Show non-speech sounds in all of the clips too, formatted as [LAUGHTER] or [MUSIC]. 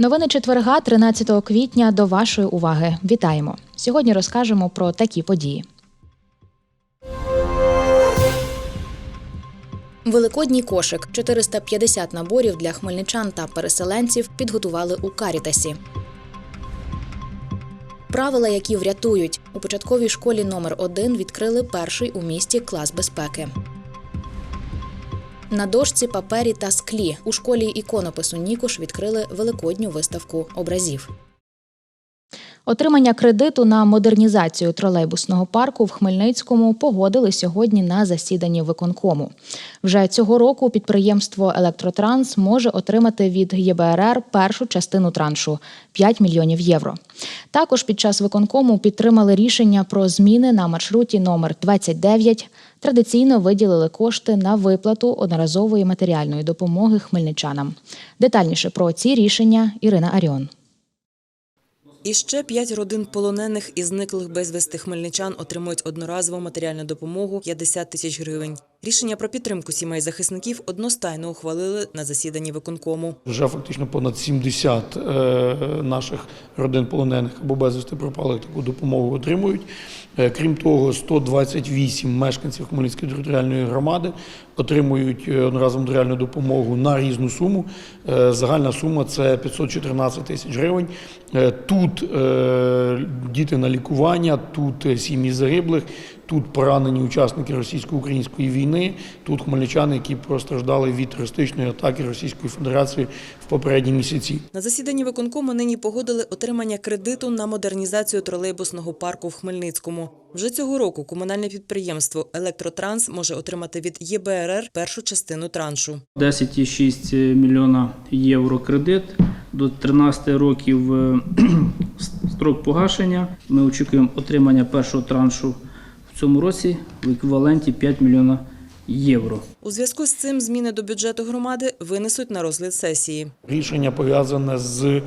Новини четверга, 13 квітня, до вашої уваги. Вітаємо! Сьогодні розкажемо про такі події. Великодній кошик 450 наборів для хмельничан та переселенців підготували у Карітасі. Правила, які врятують у початковій школі номер 1 відкрили перший у місті клас безпеки. На дошці, папері та склі у школі іконопису Нікош відкрили великодню виставку образів. Отримання кредиту на модернізацію тролейбусного парку в Хмельницькому погодили сьогодні на засіданні виконкому. Вже цього року підприємство Електротранс може отримати від ЄБРР першу частину траншу 5 мільйонів євро. Також під час виконкому підтримали рішення про зміни на маршруті номер 29. Традиційно виділили кошти на виплату одноразової матеріальної допомоги хмельничанам. Детальніше про ці рішення Ірина Аріон. І ще п'ять родин полонених і зниклих безвісти хмельничан отримують одноразову матеріальну допомогу 50 тисяч гривень. Рішення про підтримку сімей захисників одностайно ухвалили на засіданні виконкому. Вже фактично понад 70 е, наших родин полонених або безвісти пропалих таку допомогу отримують. Е, Крім того, 128 мешканців Хмельницької територіальної громади отримують е, одноразову матеріальну допомогу на різну суму. Загальна сума це 514 тисяч гривень. Тут діти на лікування, тут сім'ї загиблих, тут поранені учасники російсько-української війни, тут хмельничани, які постраждали від терористичної атаки Російської Федерації в попередні місяці. На засіданні виконкому нині погодили отримання кредиту на модернізацію тролейбусного парку в Хмельницькому. Вже цього року комунальне підприємство Електротранс може отримати від ЄБРР першу частину траншу. 10,6 мільйона євро кредит до 13 років е, [CLEARS THROAT] строк погашення. Ми очікуємо отримання першого траншу в цьому році в еквіваленті 5 мільйона євро. У зв'язку з цим зміни до бюджету громади винесуть на розгляд сесії. Рішення пов'язане з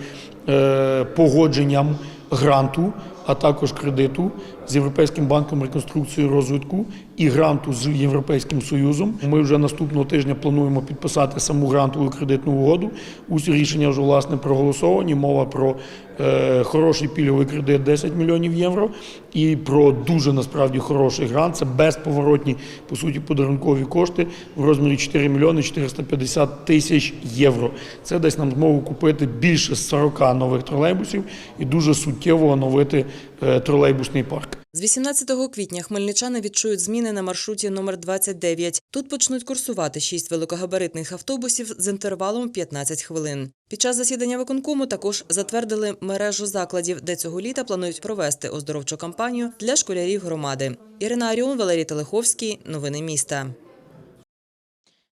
е, погодженням гранту, а також кредиту з Європейським банком реконструкції і розвитку і гранту з Європейським Союзом. Ми вже наступного тижня плануємо підписати саму грантову кредитну угоду. Усі рішення вже власне проголосовані. Мова про е, хороший пільговий кредит 10 мільйонів євро і про дуже насправді хороший грант. Це безповоротні по суті подарункові кошти в розмірі 4 мільйони 450 тисяч євро. Це дасть нам змогу купити більше 40 нових тролейбусів і дуже суттєво оновити е, тролейбусний парк. З 18 квітня хмельничани відчують зміни на маршруті номер 29. Тут почнуть курсувати шість великогабаритних автобусів з інтервалом 15 хвилин. Під час засідання виконкому також затвердили мережу закладів, де цього літа планують провести оздоровчу кампанію для школярів громади. Ірина Аріон, Валерій Телеховський. Новини міста.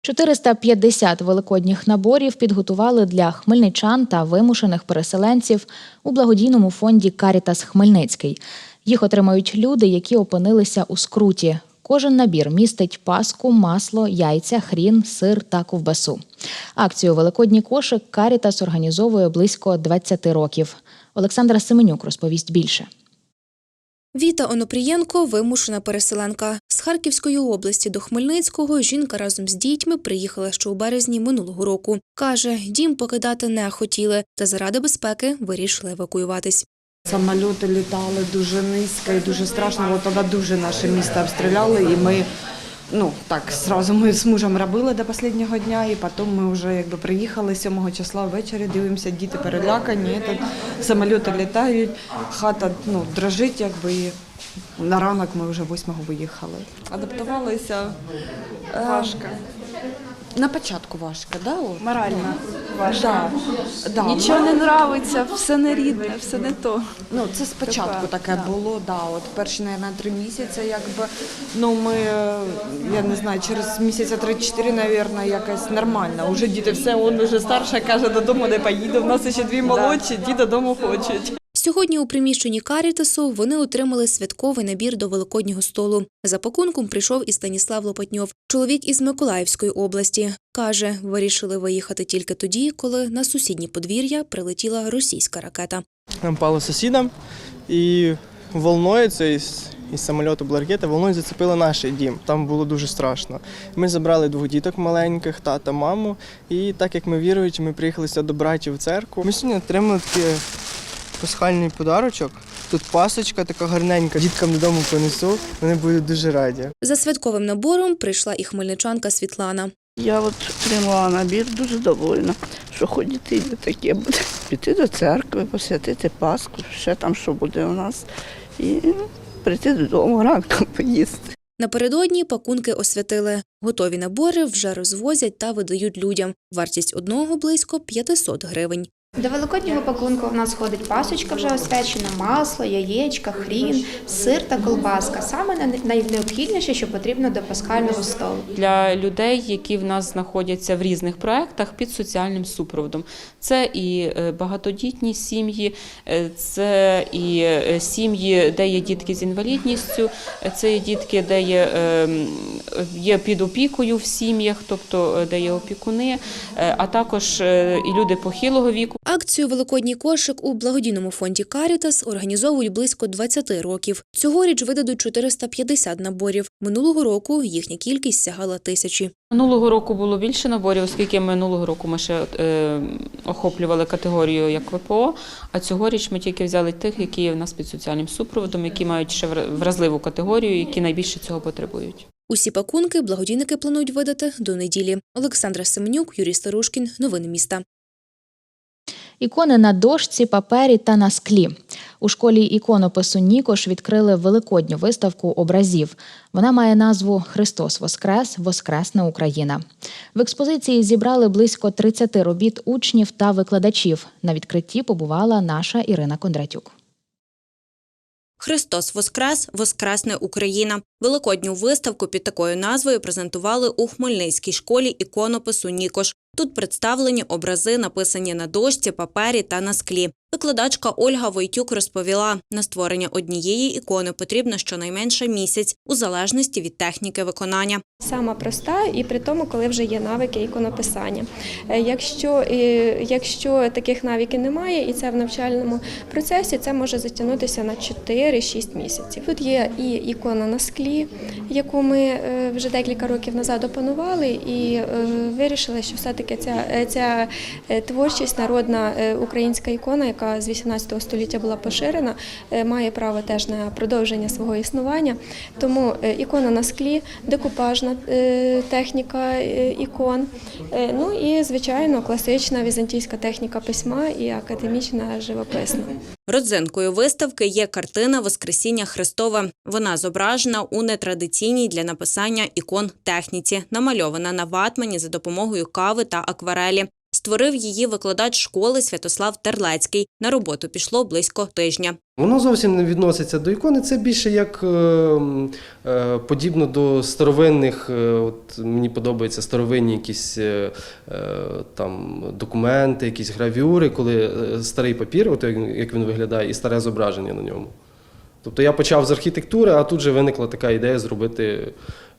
450 великодніх наборів підготували для хмельничан та вимушених переселенців у благодійному фонді Карітас Хмельницький. Їх отримають люди, які опинилися у скруті. Кожен набір містить паску, масло, яйця, хрін, сир та ковбасу. Акцію Великодній кошик Карітас організовує близько 20 років. Олександра Семенюк розповість більше. Віта Онопрієнко – вимушена переселенка. З Харківської області до Хмельницького жінка разом з дітьми приїхала ще у березні минулого року. Каже, дім покидати не хотіли, та заради безпеки вирішили евакуюватись. Самоліти літали дуже низько і дуже страшно. От тоді дуже наше місто обстріляли, і ми ну так зразу ми з мужем робили до останнього дня, і потім ми вже якби приїхали 7 числа ввечері. Дивимося, діти перелякані. Самоліти літають, хата ну дрожить, якби і на ранок ми вже 8-го виїхали. Адаптувалися важко. На початку важко, да? От? Морально важко. Да, да, Нічого не нравиться, все не рідне, все не то. Ну, це спочатку Така, таке да. було, да. От перші, мабуть, три місяці, якби ну ми, е, я не знаю, через місяця 3-4, мабуть, якось нормально. Уже діти все, он вже старша каже, додому не поїду. У нас ще дві молодші, ті додому хочуть. Сьогодні у приміщенні Карітасу вони отримали святковий набір до великоднього столу. За пакунком прийшов і Станіслав Лопатньов, чоловік із Миколаївської області. Каже, вирішили виїхати тільки тоді, коли на сусіднє подвір'я прилетіла російська ракета. Нам пало сусідам і волною це із, із самольоту була волною зацепила наш дім. Там було дуже страшно. Ми забрали двох діток маленьких, тата, маму. І так як ми віруючі, ми приїхали сюди до братів в церкву. Ми сьогодні отримали такий пасхальний подарочок. Тут пасочка така гарненька. Діткам додому понесу. Вони будуть дуже раді. За святковим набором прийшла і хмельничанка Світлана. Я от отримала набір дуже довольна, що хоч дітей не таке буде. Піти до церкви, посвятити Пасху, ще там що буде у нас. І прийти додому ранком поїсти. Напередодні пакунки освятили. Готові набори вже розвозять та видають людям. Вартість одного близько 500 гривень. До великоднього пакунку в нас входить пасочка вже освячена, масло, яєчка, хрін, сир та колбаска. Саме най- найнеобхідніше, що потрібно до пасхального столу. для людей, які в нас знаходяться в різних проєктах під соціальним супроводом. Це і е, багатодітні сім'ї, е, це і е, сім'ї, де є дітки з інвалідністю, це є дітки, де є, є під опікою в сім'ях, тобто де є опікуни, а також і люди похилого віку. Акцію Великодній кошик у благодійному фонді Карітас організовують близько 20 років. Цьогоріч видадуть 450 наборів. Минулого року їхня кількість сягала тисячі. Минулого року було більше наборів, оскільки минулого року ми ще е, охоплювали категорію як ВПО, а цьогоріч ми тільки взяли тих, які є в нас під соціальним супроводом, які мають ще вразливу категорію, які найбільше цього потребують. Усі пакунки благодійники планують видати до неділі. Олександра Семенюк, Юрій Старушкін. Новини міста. Ікони на дошці, папері та на склі. У школі іконопису Нікош відкрили великодню виставку образів. Вона має назву Христос Воскрес, Воскресна Україна. В експозиції зібрали близько 30 робіт учнів та викладачів. На відкритті побувала наша Ірина Кондратюк. Христос Воскрес, Воскресне Україна. Великодню виставку під такою назвою презентували у Хмельницькій школі іконопису Нікош. Тут представлені образи, написані на дошці, папері та на склі. Викладачка Ольга Войтюк розповіла, на створення однієї ікони потрібно щонайменше місяць, у залежності від техніки виконання. Сама проста, і при тому, коли вже є навики іконописання. Е, Якщо, якщо таких навиків немає, і це в навчальному процесі, це може затягнутися на 4-6 місяців. Тут є і ікона на склі, яку ми е, вже декілька років назад опанували, і е, вирішили, що все-таки ця, е, ця е, творчість, народна українська ікона, яка з 18 століття була поширена, е, має право теж на продовження свого існування. Тому е, ікона на склі, декупажна е, техніка ікон. Ну і звичайно класична візантійська техніка письма і академічна живописна. Родзинкою виставки є картина Воскресіння Христове. Вона зображена у нетрадиційній для написання ікон техніці, намальована на ватмані за допомогою кави та акварелі. Створив її викладач школи Святослав Терлецький. На роботу пішло близько тижня. Воно зовсім не відноситься до ікони. Це більше як е, е, подібно до старовинних. е, От мені подобаються старовинні якісь там документи, якісь гравюри, коли старий папір, от як він виглядає, і старе зображення на ньому. Тобто я почав з архітектури, а тут же виникла така ідея зробити,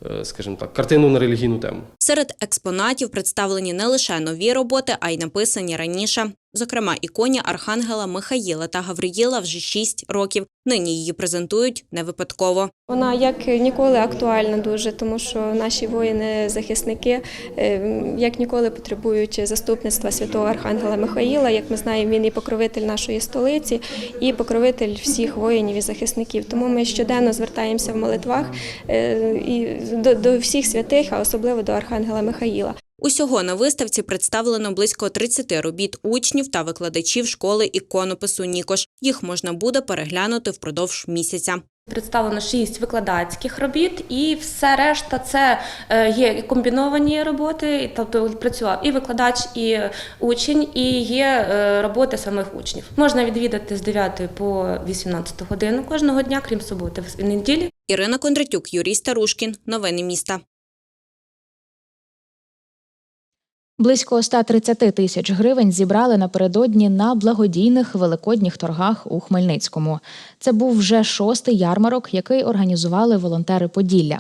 е, скажімо так, картину на релігійну тему. Серед експонатів представлені не лише нові роботи, а й написані раніше. Зокрема, іконі Архангела Михаїла та Гавриїла вже 6 років. Нині її презентують не випадково. Вона як ніколи актуальна дуже, тому що наші воїни-захисники е, як ніколи потребують заступництва святого Архангела Михаїла. Як ми знаємо, він і покровитель нашої столиці, і покровитель всіх воїнів і захисників. Тому ми щоденно звертаємося в молитвах е, і до, до всіх святих, а особливо до Архангела Михаїла. Усього на виставці представлено близько 30 робіт учнів та викладачів школи іконопису Нікош. Їх можна буде переглянути впродовж місяця. Представлено шість викладацьких робіт, і все решта це е, є комбіновані роботи, тобто працював і викладач, і учень, і є е, роботи самих учнів. Можна відвідати з 9 по 18 годину кожного дня, крім суботи і неділі. Ірина Кондратюк, Юрій Старушкін. Новини міста. Близько 130 тисяч гривень зібрали напередодні на благодійних великодніх торгах у Хмельницькому. Це був вже шостий ярмарок, який організували волонтери Поділля.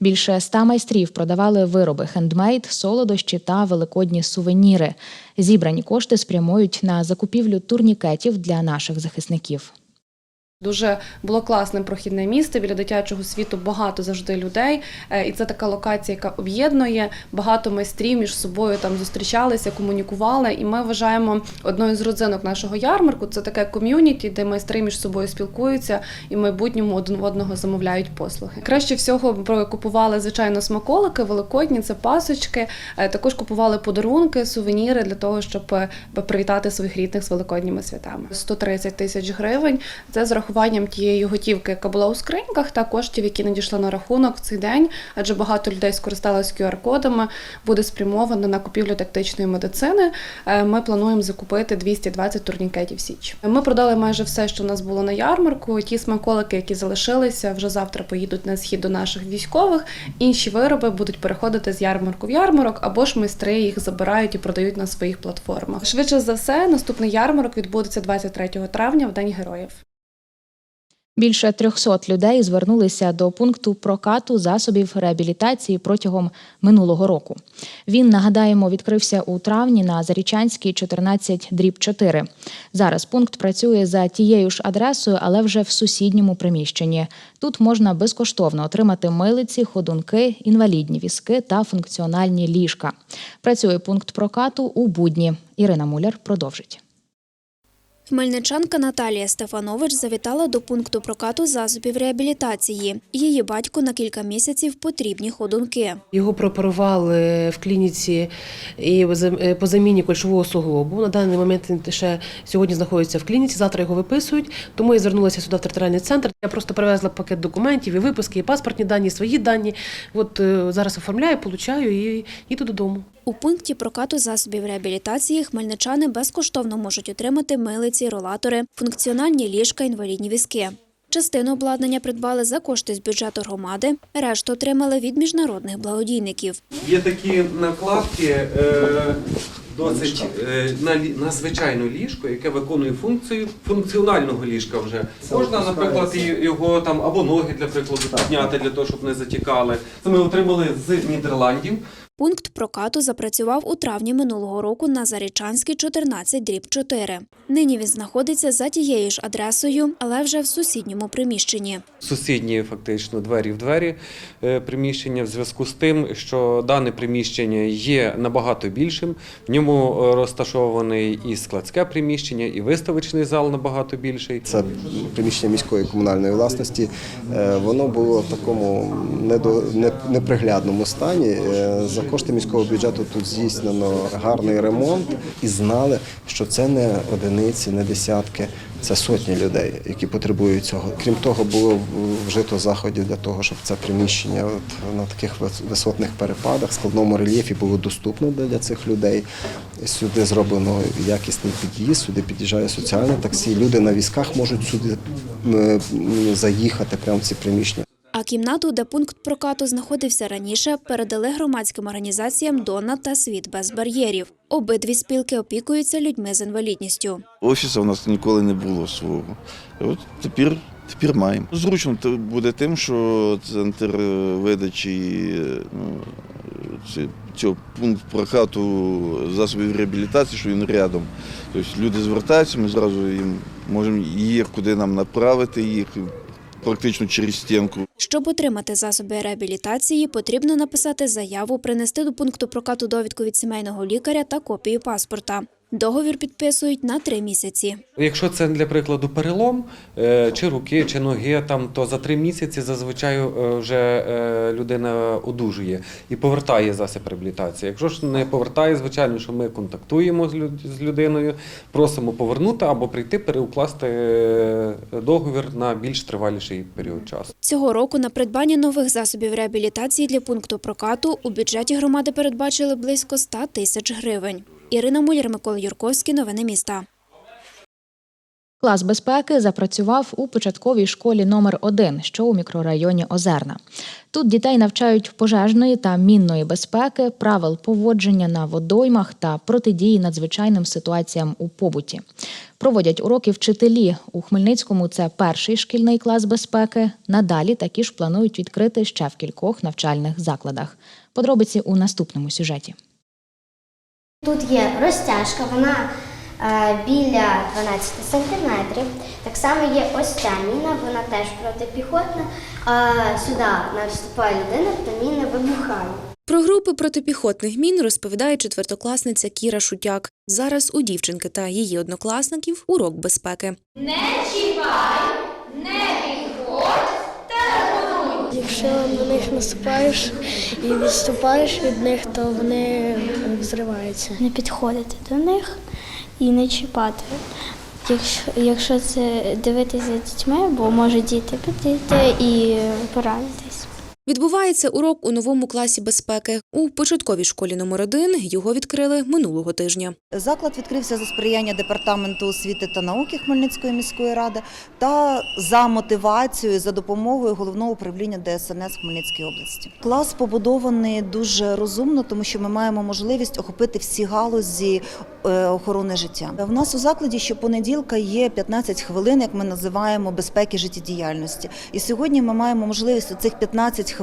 Більше ста майстрів продавали вироби хендмейд, солодощі та великодні сувеніри. Зібрані кошти спрямують на закупівлю турнікетів для наших захисників. Дуже було класне прохідне місце біля дитячого світу. Багато завжди людей, Е, і це така локація, яка об'єднує багато майстрів між собою там зустрічалися, комунікували. І ми вважаємо одною з родзинок нашого ярмарку. Це таке ком'юніті, де майстри між собою спілкуються і в майбутньому один одного замовляють послуги. Краще всього купували звичайно смаколики, великодні, це пасочки. Е, Також купували подарунки, сувеніри для того, щоб е, привітати своїх рідних з великодніми святами. 130 тисяч гривень. Це з рахуванням тієї готівки, яка була у скриньках, та коштів, які надійшли на рахунок в цей день, адже багато людей скористалися QR-кодами, буде спрямовано на купівлю тактичної медицини. Е, Ми плануємо закупити 220 турнікетів Січ. Ми продали майже все, що в нас було на ярмарку. Ті смаколики, які залишилися, вже завтра поїдуть на схід до наших військових. Інші вироби будуть переходити з ярмарку в ярмарок, або ж майстри їх забирають і продають на своїх платформах. Швидше за все, наступний ярмарок відбудеться 23 травня в День героїв. Більше 300 людей звернулися до пункту прокату засобів реабілітації протягом минулого року. Він, нагадаємо, відкрився у травні на Зарічанській 14 дріб 4. Зараз пункт працює за тією ж адресою, але вже в сусідньому приміщенні. Тут можна безкоштовно отримати милиці, ходунки, інвалідні візки та функціональні ліжка. Працює пункт прокату у будні. Ірина Муляр продовжить. Хмельничанка Наталія Стефанович завітала до пункту прокату засобів реабілітації. Її батьку на кілька місяців потрібні ходунки. Його прооперували в клініці і за- по заміні кульшового суглобу. На даний момент він ще сьогодні знаходиться в клініці. Завтра його виписують. Тому я звернулася сюди в територіальний центр. Я просто привезла пакет документів і виписки, і паспортні дані, і свої дані. От е, зараз оформляю, получаю і їду додому. У пункті прокату засобів реабілітації хмельничани безкоштовно можуть отримати милиці, ролатори, функціональні ліжка, інвалідні візки. Частину обладнання придбали за кошти з бюджету громади, решту отримали від міжнародних благодійників. Є такі накладки е, досить е, на, на звичайне ліжко, яке виконує функцію функціонального ліжка вже. Можна, наприклад, його там або ноги для прикладу підняти для того, щоб не затікали. Це ми отримали з Нідерландів. Пункт прокату запрацював у травні минулого року на Зарічанській 14 дріб 4. Нині він знаходиться за тією ж адресою, але вже в сусідньому приміщенні. Сусідні фактично двері в двері е, приміщення в зв'язку з тим, що дане приміщення є набагато більшим. В ньому е, розташований і складське приміщення, і виставочний зал набагато більший. Це приміщення міської комунальної власності. Е, Воно було в такому недо- неприглядному стані. Кошти міського бюджету тут здійснено гарний ремонт і знали, що це не одиниці, не десятки, це сотні людей, які потребують цього. Крім того, було вжито заходів для того, щоб це приміщення от на таких висотних перепадах, складному рельєфі було доступно для цих людей. Сюди зроблено якісний під'їзд, сюди під'їжджає соціальне таксі. Люди на візках можуть сюди заїхати прямо в ці приміщення. А кімнату, де пункт прокату знаходився раніше, передали громадським організаціям Дона та Світ без бар'єрів. Обидві спілки опікуються людьми з інвалідністю. Офісу у нас ніколи не було свого. От тепер, тепер маємо. Зручно буде тим, що центр видачі ну, цього пункту прокату засобів реабілітації, що він рядом. Тобто люди звертаються, ми зразу їм можемо є куди нам направити їх практично через стінку. Щоб отримати засоби реабілітації, потрібно написати заяву, принести до пункту прокату довідку від сімейного лікаря та копію паспорта. Договір підписують на три місяці. Якщо це для прикладу перелом, е, чи руки, чи ноги, там, то за три місяці зазвичай е, вже е, людина одужує і повертає засіб реабілітації. Якщо ж не повертає, звичайно, що ми контактуємо з люд- з людиною, просимо повернути або прийти переукласти договір на більш триваліший період часу. Цього року на придбання нових засобів реабілітації для пункту прокату у бюджеті громади передбачили близько 100 тисяч гривень. Ірина Муляр, Микола Юрковський. Новини міста. Клас безпеки запрацював у початковій школі номер 1 що у мікрорайоні Озерна. Тут дітей навчають пожежної та мінної безпеки, правил поводження на водоймах та протидії надзвичайним ситуаціям у побуті. Проводять уроки вчителі. У Хмельницькому це перший шкільний клас безпеки. Надалі такі ж планують відкрити ще в кількох навчальних закладах. Подробиці у наступному сюжеті. Тут є розтяжка, вона е, біля 12 сантиметрів. Так само є ось ця міна, вона теж протипіхотна. А сюди наступає людина, то міна вибухає. Про групи протипіхотних мін розповідає четвертокласниця Кіра Шутяк. Зараз у дівчинки та її однокласників урок безпеки. Не чіпай, не. Якщо на них наступаєш і відступаєш від них, то вони взриваються. Не підходити до них і не чіпати. Якщо, якщо це дивитися за дітьми, бо може діти підійти і поранитись. Відбувається урок у новому класі безпеки. У початковій школі номер 1 його відкрили минулого тижня. Заклад відкрився за сприяння департаменту освіти та науки Хмельницької міської ради та за мотивацією за допомогою головного управління ДСНС Хмельницької області. Клас побудований дуже розумно, тому що ми маємо можливість охопити всі галузі е, охорони життя. В нас у закладі щопонеділка є 15 хвилин, як ми називаємо безпеки життєдіяльності. І сьогодні ми маємо можливість у цих 15 хвилин,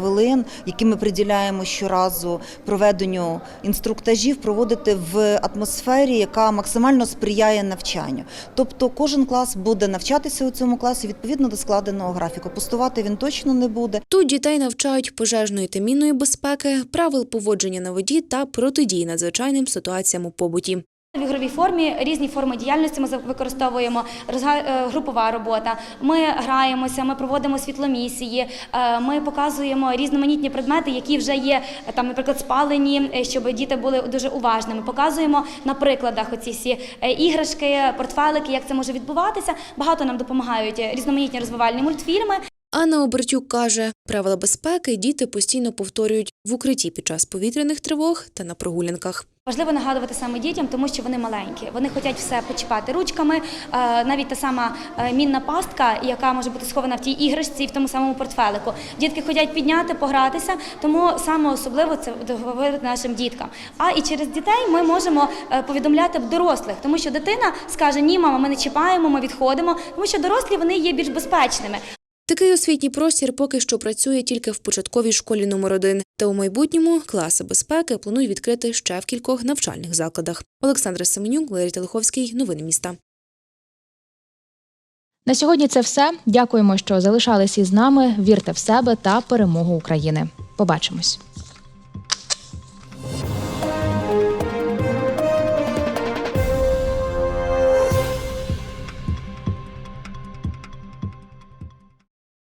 які ми приділяємо щоразу проведенню інструктажів, проводити в атмосфері, яка максимально сприяє навчанню. Тобто кожен клас буде навчатися у цьому класі відповідно до складеного графіку. Пустувати він точно не буде. Тут дітей навчають пожежної та мінної безпеки, правил поводження на воді та протидії надзвичайним ситуаціям у побуті. В ігровій формі різні форми діяльності ми використовуємо. Е, Групова робота. Ми граємося, ми проводимо світломісії, е, ми показуємо різноманітні предмети, які вже є там, наприклад, спалені, е, щоб діти були дуже уважними. Показуємо на прикладах оці всі іграшки, портфелики, як це може відбуватися. Багато нам допомагають різноманітні розвивальні мультфільми. Анна Обертюк каже, правила безпеки діти постійно повторюють в укритті під час повітряних тривог та на прогулянках. Важливо нагадувати саме дітям, тому що вони маленькі. Вони хочуть все почіпати ручками. Е, Навіть та сама е, мінна пастка, яка може бути схована в тій іграшці, в тому самому портфелику. Дітки хочуть підняти, погратися, тому саме особливо це говорити нашим діткам. А і через дітей ми можемо е, повідомляти дорослих, тому що дитина скаже: Ні, мама, ми не чіпаємо, ми відходимо, тому що дорослі вони є більш безпечними. Такий освітній простір поки що працює тільки в початковій школі номер 1 та у майбутньому класи безпеки планують відкрити ще в кількох навчальних закладах. Олександра Семенюк, Валерій Телеховський. Новини міста. На сьогодні це все. Дякуємо, що залишались із нами. Вірте в себе та перемогу України. Побачимось.